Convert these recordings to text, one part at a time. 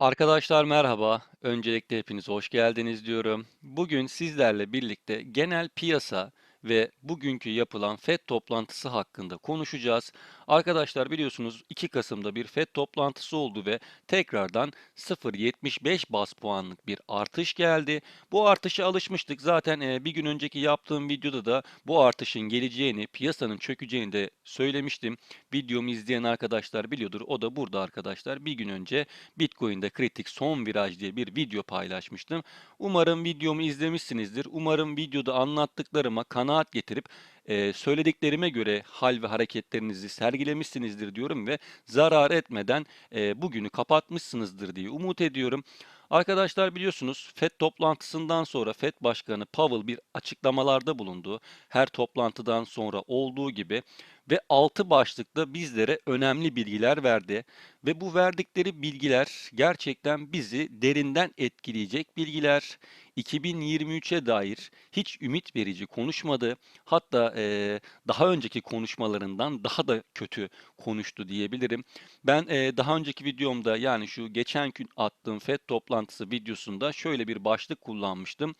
Arkadaşlar merhaba. Öncelikle hepiniz hoş geldiniz diyorum. Bugün sizlerle birlikte genel piyasa ve bugünkü yapılan FED toplantısı hakkında konuşacağız. Arkadaşlar biliyorsunuz 2 Kasım'da bir FED toplantısı oldu ve tekrardan 0.75 bas puanlık bir artış geldi. Bu artışa alışmıştık. Zaten bir gün önceki yaptığım videoda da bu artışın geleceğini, piyasanın çökeceğini de söylemiştim. Videomu izleyen arkadaşlar biliyordur. O da burada arkadaşlar. Bir gün önce Bitcoin'de kritik son viraj diye bir video paylaşmıştım. Umarım videomu izlemişsinizdir. Umarım videoda anlattıklarıma kanaat getirip e, söylediklerime göre hal ve hareketlerinizi sergilemişsinizdir diyorum ve zarar etmeden e, bugünü kapatmışsınızdır diye umut ediyorum. Arkadaşlar biliyorsunuz FED toplantısından sonra FED Başkanı Powell bir açıklamalarda bulundu. Her toplantıdan sonra olduğu gibi ve altı başlıkta bizlere önemli bilgiler verdi ve bu verdikleri bilgiler gerçekten bizi derinden etkileyecek bilgiler. 2023'e dair hiç ümit verici konuşmadı. Hatta eee, daha önceki konuşmalarından daha da kötü konuştu diyebilirim. Ben eee, daha önceki videomda yani şu geçen gün attığım FED toplantısı videosunda şöyle bir başlık kullanmıştım.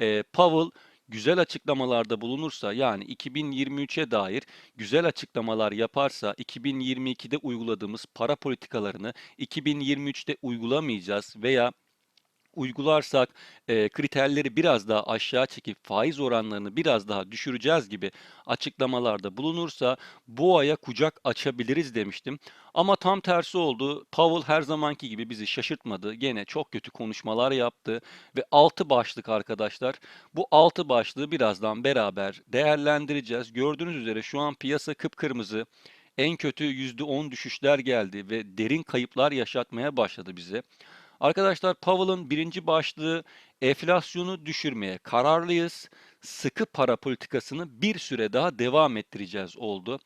Eee, Powell güzel açıklamalarda bulunursa yani 2023'e dair güzel açıklamalar yaparsa 2022'de uyguladığımız para politikalarını 2023'te uygulamayacağız veya uygularsak e, kriterleri biraz daha aşağı çekip faiz oranlarını biraz daha düşüreceğiz gibi açıklamalarda bulunursa bu aya kucak açabiliriz demiştim. Ama tam tersi oldu. Powell her zamanki gibi bizi şaşırtmadı. Gene çok kötü konuşmalar yaptı ve altı başlık arkadaşlar. Bu altı başlığı birazdan beraber değerlendireceğiz. Gördüğünüz üzere şu an piyasa kıpkırmızı. En kötü %10 düşüşler geldi ve derin kayıplar yaşatmaya başladı bize. Arkadaşlar Powell'ın birinci başlığı enflasyonu düşürmeye kararlıyız. Sıkı para politikasını bir süre daha devam ettireceğiz oldu.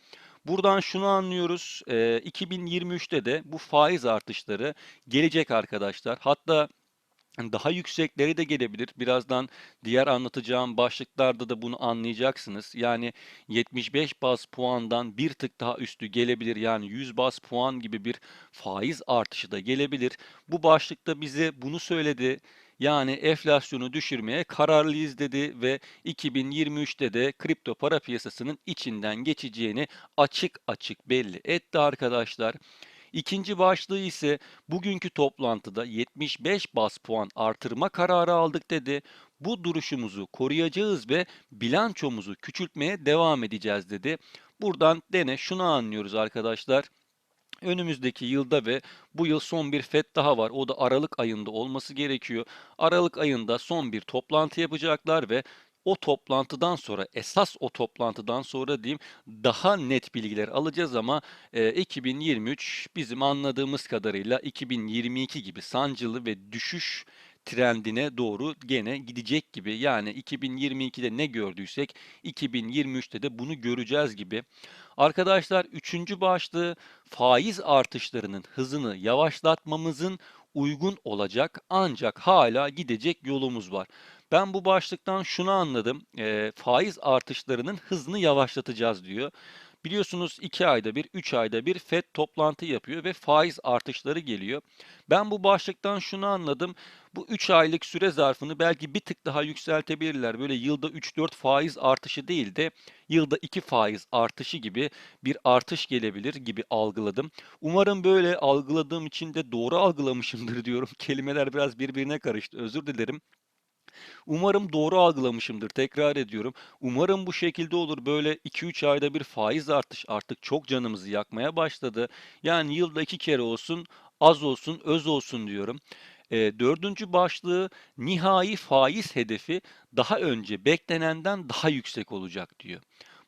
Buradan şunu anlıyoruz. e, 2023'te de bu faiz artışları gelecek arkadaşlar. Hatta daha yüksekleri de gelebilir. Birazdan diğer anlatacağım başlıklarda da bunu anlayacaksınız. Yani 75 baz puandan bir tık daha üstü gelebilir. Yani 100 baz puan gibi bir faiz artışı da gelebilir. Bu başlıkta bize bunu söyledi. Yani enflasyonu düşürmeye kararlıyız dedi ve 2023'te de kripto para piyasasının içinden geçeceğini açık açık belli etti arkadaşlar. İkinci başlığı ise bugünkü toplantıda 75 bas puan artırma kararı aldık dedi. Bu duruşumuzu koruyacağız ve bilançomuzu küçültmeye devam edeceğiz dedi. Buradan dene şunu anlıyoruz arkadaşlar. Önümüzdeki yılda ve bu yıl son bir FED daha var. O da Aralık ayında olması gerekiyor. Aralık ayında son bir toplantı yapacaklar ve o toplantıdan sonra, esas o toplantıdan sonra diyeyim daha net bilgiler alacağız ama e, 2023 bizim anladığımız kadarıyla 2022 gibi sancılı ve düşüş trendine doğru gene gidecek gibi. Yani 2022'de ne gördüysek 2023'te de bunu göreceğiz gibi. Arkadaşlar üçüncü başlığı faiz artışlarının hızını yavaşlatmamızın uygun olacak ancak hala gidecek yolumuz var. Ben bu başlıktan şunu anladım. eee, faiz artışlarının hızını yavaşlatacağız diyor. Biliyorsunuz 2 ayda bir, 3 ayda bir FED toplantı yapıyor ve faiz artışları geliyor. Ben bu başlıktan şunu anladım. Bu 3 aylık süre zarfını belki bir tık daha yükseltebilirler. Böyle yılda 3-4 faiz artışı değil de yılda 2 faiz artışı gibi bir artış gelebilir gibi algıladım. Umarım böyle algıladığım için de doğru algılamışımdır diyorum. Kelimeler biraz birbirine karıştı. Özür dilerim. Umarım doğru algılamışımdır. Tekrar ediyorum. Umarım bu şekilde olur. Böyle 2-3 ayda bir faiz artış artık çok canımızı yakmaya başladı. Yani yılda iki kere olsun, az olsun, öz olsun diyorum. E, dördüncü başlığı nihai faiz hedefi daha önce beklenenden daha yüksek olacak diyor.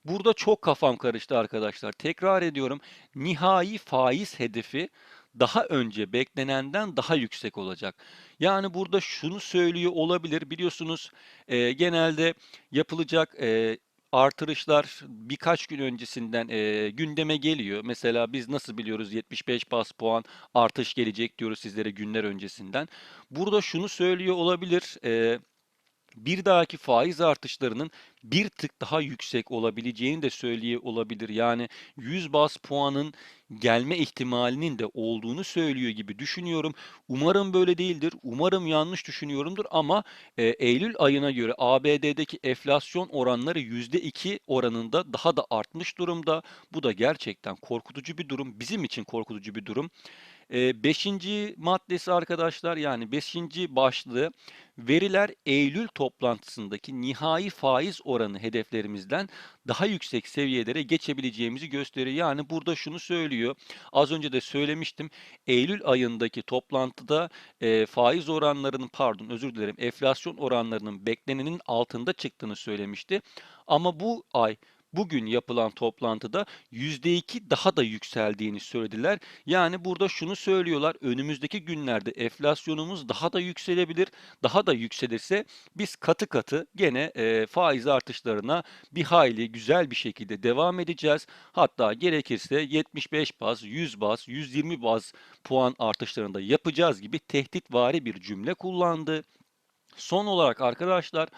Burada çok kafam karıştı arkadaşlar. Tekrar ediyorum. Nihai faiz hedefi daha önce beklenenden daha yüksek olacak. Yani burada şunu söylüyor olabilir. Biliyorsunuz e, genelde yapılacak e, artırışlar birkaç gün öncesinden e, gündeme geliyor. Mesela biz nasıl biliyoruz 75 bas puan artış gelecek diyoruz sizlere günler öncesinden. Burada şunu söylüyor olabilir. E, bir dahaki faiz artışlarının bir tık daha yüksek olabileceğini de söyleye olabilir. Yani 100 bas puanın gelme ihtimalinin de olduğunu söylüyor gibi düşünüyorum. Umarım böyle değildir. Umarım yanlış düşünüyorumdur ama e, Eylül ayına göre ABD'deki enflasyon oranları %2 oranında daha da artmış durumda. Bu da gerçekten korkutucu bir durum. Bizim için korkutucu bir durum. E, beşinci maddesi arkadaşlar yani beşinci başlığı veriler Eylül toplantısındaki nihai faiz oranı hedeflerimizden daha yüksek seviyelere geçebileceğimizi gösteriyor. Yani burada şunu söylüyor. Az önce de söylemiştim. Eylül ayındaki toplantıda e, faiz oranlarının pardon özür dilerim enflasyon oranlarının beklenenin altında çıktığını söylemişti. Ama bu ay bugün yapılan toplantıda %2 daha da yükseldiğini söylediler. Yani burada şunu söylüyorlar. Önümüzdeki günlerde enflasyonumuz daha da yükselebilir. Daha da yükselirse biz katı katı gene e, faiz artışlarına bir hayli güzel bir şekilde devam edeceğiz. Hatta gerekirse 75 baz, 100 baz, 120 baz puan artışlarında yapacağız gibi tehditvari bir cümle kullandı. Son olarak arkadaşlar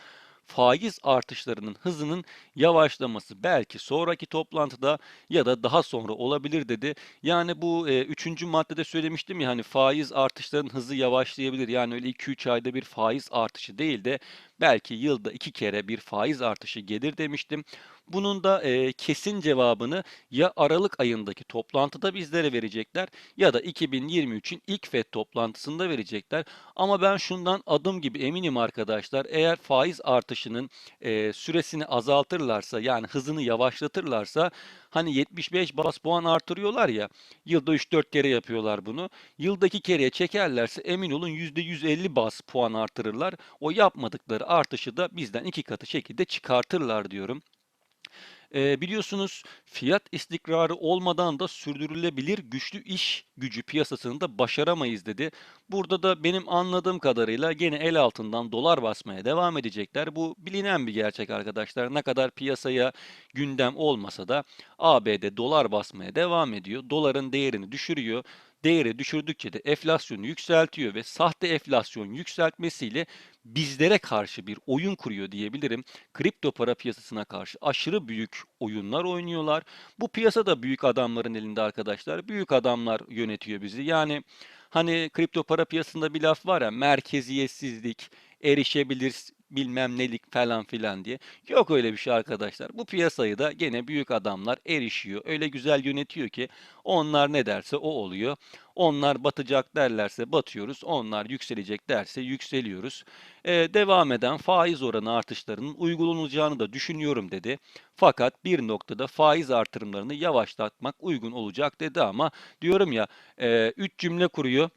faiz artışlarının hızının yavaşlaması belki sonraki toplantıda ya da daha sonra olabilir dedi. Yani bu e, üçüncü maddede söylemiştim ya hani faiz artışlarının hızı yavaşlayabilir. Yani öyle 2-3 ayda bir faiz artışı değil de belki yılda iki kere bir faiz artışı gelir demiştim. Bunun da e, kesin cevabını ya Aralık ayındaki toplantıda bizlere verecekler ya da 2023'ün ilk FED toplantısında verecekler. Ama ben şundan adım gibi eminim arkadaşlar. Eğer faiz artışının e, süresini azaltırlarsa yani hızını yavaşlatırlarsa hani 75 bas puan artırıyorlar ya yılda 3-4 kere yapıyorlar bunu. Yıldaki kereye çekerlerse emin olun %150 bas puan artırırlar. O yapmadıkları artışı da bizden iki katı şekilde çıkartırlar diyorum. Eee, biliyorsunuz fiyat istikrarı olmadan da sürdürülebilir güçlü iş gücü piyasasını da başaramayız dedi. Burada da benim anladığım kadarıyla gene el altından dolar basmaya devam edecekler. Bu bilinen bir gerçek arkadaşlar. Ne kadar piyasaya gündem olmasa da ABD dolar basmaya devam ediyor. Doların değerini düşürüyor değeri düşürdükçe de enflasyonu yükseltiyor ve sahte enflasyon yükseltmesiyle bizlere karşı bir oyun kuruyor diyebilirim. Kripto para piyasasına karşı aşırı büyük oyunlar oynuyorlar. Bu piyasa da büyük adamların elinde arkadaşlar. Büyük adamlar yönetiyor bizi. Yani hani kripto para piyasasında bir laf var ya merkeziyetsizlik, erişebilir bilmem nelik falan filan diye. Yok öyle bir şey arkadaşlar. Bu piyasayı da gene büyük adamlar erişiyor. Öyle güzel yönetiyor ki onlar ne derse o oluyor. Onlar batacak derlerse batıyoruz. Onlar yükselecek derse yükseliyoruz. Ee, devam eden faiz oranı artışlarının uygulanacağını da düşünüyorum dedi. Fakat bir noktada faiz artırımlarını yavaşlatmak uygun olacak dedi ama diyorum ya 3 cümle kuruyor.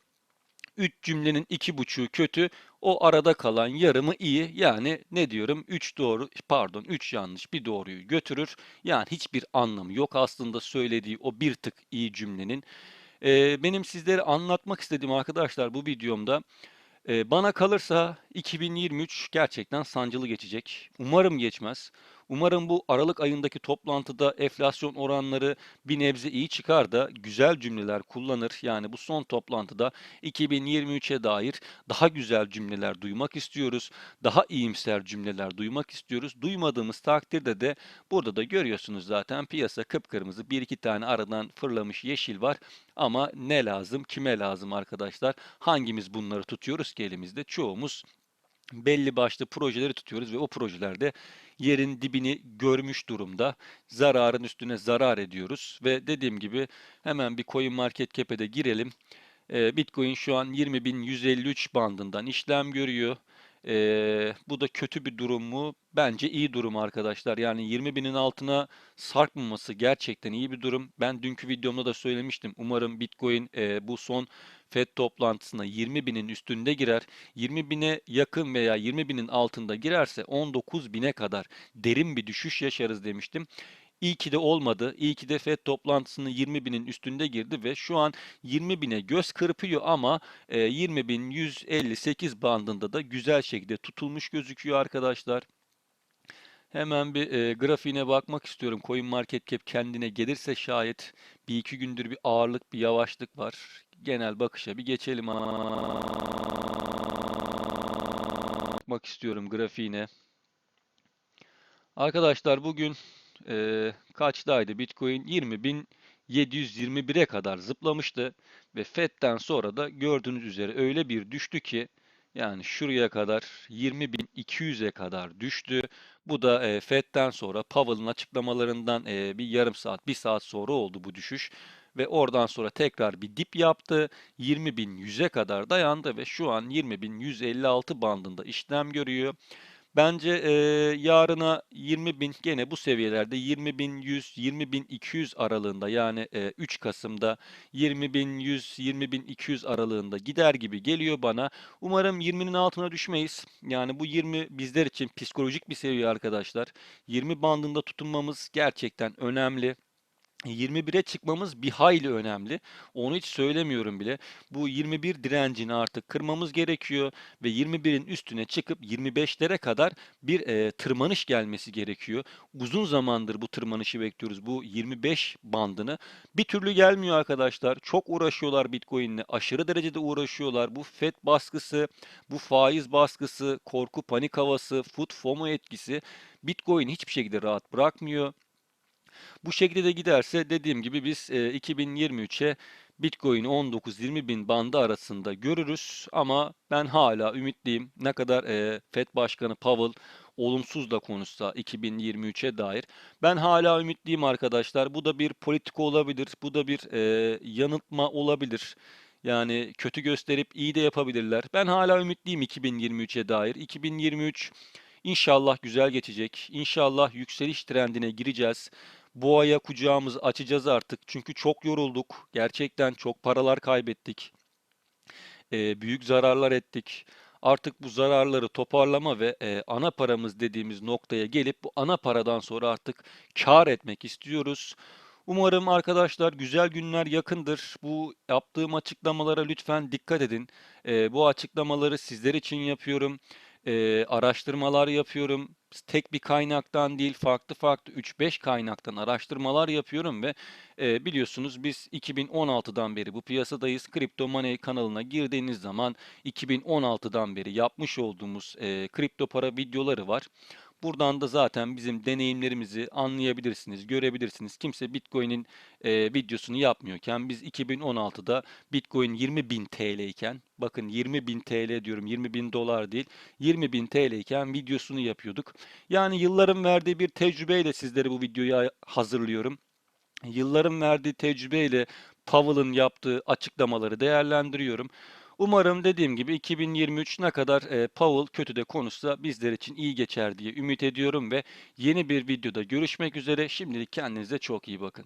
3 cümlenin 2,5'u kötü. O arada kalan yarımı iyi. Yani ne diyorum? 3 doğru pardon 3 yanlış bir doğruyu götürür. Yani hiçbir anlamı yok aslında söylediği o bir tık iyi cümlenin. Ee, benim sizlere anlatmak istediğim arkadaşlar bu videomda e, bana kalırsa 2023 gerçekten sancılı geçecek. Umarım geçmez. Umarım bu Aralık ayındaki toplantıda enflasyon oranları bir nebze iyi çıkar da güzel cümleler kullanır. Yani bu son toplantıda 2023'e dair daha güzel cümleler duymak istiyoruz. Daha iyimser cümleler duymak istiyoruz. Duymadığımız takdirde de burada da görüyorsunuz zaten piyasa kıpkırmızı bir iki tane aradan fırlamış yeşil var. Ama ne lazım, kime lazım arkadaşlar? Hangimiz bunları tutuyoruz ki elimizde? Çoğumuz belli başlı projeleri tutuyoruz ve o projelerde yerin dibini görmüş durumda. Zararın üstüne zarar ediyoruz ve dediğim gibi hemen bir coin market cap'e de girelim. Ee, Bitcoin şu an 20.153 bandından işlem görüyor. Ee, bu da kötü bir durum mu? Bence iyi durum arkadaşlar. Yani 20 binin altına sarkmaması gerçekten iyi bir durum. Ben dünkü videomda da söylemiştim. Umarım Bitcoin e, bu son FED toplantısına 20 binin üstünde girer. 20 bine yakın veya 20 binin altında girerse 19 bine kadar derin bir düşüş yaşarız demiştim. İyi ki de olmadı. İyi ki de FED toplantısını 20 binin üstünde girdi ve şu an 20 bine göz kırpıyor ama e, 20 bin 158 bandında da güzel şekilde tutulmuş gözüküyor arkadaşlar. Hemen bir e, grafiğine bakmak istiyorum. Coin Market Cap kendine gelirse şayet bir iki gündür bir ağırlık, bir yavaşlık var. Genel bakışa bir geçelim bakmak istiyorum grafiğine. Arkadaşlar bugün eee kaçtaydı? Bitcoin 20.721'e kadar zıplamıştı ve FED'den sonra da gördüğünüz üzere öyle bir düştü ki yani şuraya kadar 20.200'e kadar düştü. Bu da eee FED'den sonra Powell'ın açıklamalarından eee, bir yarım saat, bir saat sonra oldu bu düşüş ve oradan sonra tekrar bir dip yaptı. 20.100'e kadar dayandı ve şu an 20.156 bandında işlem görüyor. Bence e, yarına 20.000 gene bu seviyelerde 20.100 20.200 aralığında yani e, 3 Kasım'da 20.100 20.200 aralığında gider gibi geliyor bana. Umarım 20'nin altına düşmeyiz. Yani bu 20 bizler için psikolojik bir seviye arkadaşlar. 20 bandında tutunmamız gerçekten önemli. 21'e çıkmamız bir hayli önemli. Onu hiç söylemiyorum bile. Bu 21 direncini artık kırmamız gerekiyor ve 21'in üstüne çıkıp 25'lere kadar bir e, tırmanış gelmesi gerekiyor. Uzun zamandır bu tırmanışı bekliyoruz. Bu 25 bandını bir türlü gelmiyor arkadaşlar. Çok uğraşıyorlar Bitcoin'le. Aşırı derecede uğraşıyorlar. Bu FED baskısı, bu faiz baskısı, korku panik havası, food FOMO etkisi Bitcoin hiçbir şekilde rahat bırakmıyor. Bu şekilde de giderse dediğim gibi biz e, 2023'e Bitcoin'i 19-20 bin bandı arasında görürüz ama ben hala ümitliyim. Ne kadar e, FED Başkanı Powell olumsuz da konuşsa 2023'e dair. Ben hala ümitliyim arkadaşlar. Bu da bir politika olabilir. Bu da bir e, yanıltma olabilir. Yani kötü gösterip iyi de yapabilirler. Ben hala ümitliyim 2023'e dair. 2023 inşallah güzel geçecek. İnşallah yükseliş trendine gireceğiz. Bu aya kucağımızı açacağız artık. Çünkü çok yorulduk. Gerçekten çok paralar kaybettik. Ee, büyük zararlar ettik. Artık bu zararları toparlama ve e, ana paramız dediğimiz noktaya gelip bu ana paradan sonra artık kar etmek istiyoruz. Umarım arkadaşlar güzel günler yakındır. Bu yaptığım açıklamalara lütfen dikkat edin. Ee, bu açıklamaları sizler için yapıyorum. Ee, araştırmalar yapıyorum. Tek bir kaynaktan değil, farklı farklı 3-5 kaynaktan araştırmalar yapıyorum ve e, biliyorsunuz biz 2016'dan beri bu piyasadayız. Crypto Money kanalına girdiğiniz zaman 2016'dan beri yapmış olduğumuz e, kripto para videoları var. Buradan da zaten bizim deneyimlerimizi anlayabilirsiniz, görebilirsiniz. Kimse Bitcoin'in e, videosunu yapmıyorken biz 2016'da Bitcoin 20.000 TL iken bakın 20.000 TL diyorum 20.000 dolar değil 20.000 TL iken videosunu yapıyorduk. Yani yılların verdiği bir tecrübeyle sizlere bu videoyu hazırlıyorum. Yılların verdiği tecrübeyle Powell'ın yaptığı açıklamaları değerlendiriyorum. Umarım dediğim gibi 2023 ne kadar e, Powell kötü de konuşsa bizler için iyi geçer diye ümit ediyorum ve yeni bir videoda görüşmek üzere. Şimdilik kendinize çok iyi bakın.